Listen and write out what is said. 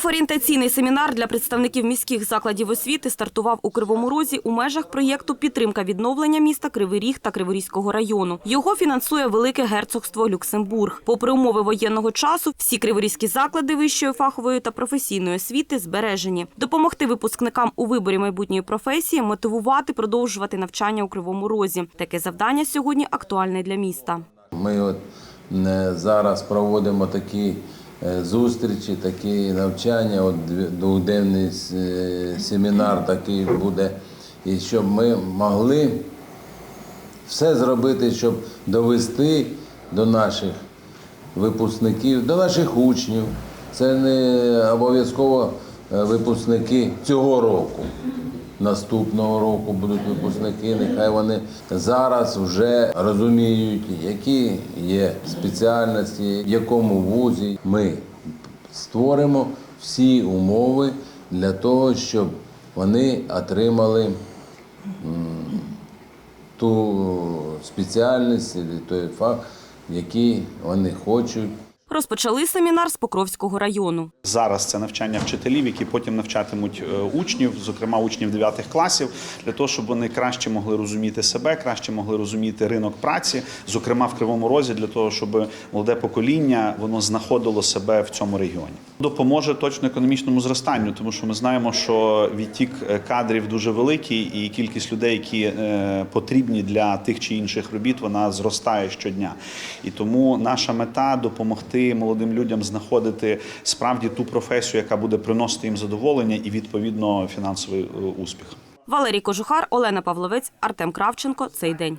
Профорієнтаційний семінар для представників міських закладів освіти стартував у Кривому Розі у межах проєкту Підтримка відновлення міста Кривий Ріг та Криворізького району. Його фінансує Велике герцогство Люксембург. Попри умови воєнного часу, всі криворізькі заклади вищої фахової та професійної освіти збережені. Допомогти випускникам у виборі майбутньої професії, мотивувати, продовжувати навчання у Кривому Розі. Таке завдання сьогодні актуальне для міста. Ми от е, зараз проводимо такі зустрічі, такі навчання. От дводенний е, семінар такий буде. І щоб ми могли все зробити, щоб довести до наших випускників, до наших учнів. Це не обов'язково е, випускники цього року. Наступного року будуть випускники, нехай вони зараз вже розуміють, які є спеціальності, в якому вузі ми створимо всі умови для того, щоб вони отримали ту спеціальність, той фах, який вони хочуть. Розпочали семінар з Покровського району. Зараз це навчання вчителів, які потім навчатимуть е, учнів, зокрема учнів 9 класів, для того, щоб вони краще могли розуміти себе, краще могли розуміти ринок праці, зокрема в Кривому Розі, для того, щоб молоде покоління воно знаходило себе в цьому регіоні. Допоможе точно економічному зростанню, тому що ми знаємо, що відтік е, кадрів дуже великий, і кількість людей, які е, потрібні для тих чи інших робіт, вона зростає щодня. І тому наша мета допомогти молодим людям знаходити справді ту професію, яка буде приносити їм задоволення і відповідно фінансовий е, успіх. Валерій Кожухар, Олена Павловець, Артем Кравченко. Цей день.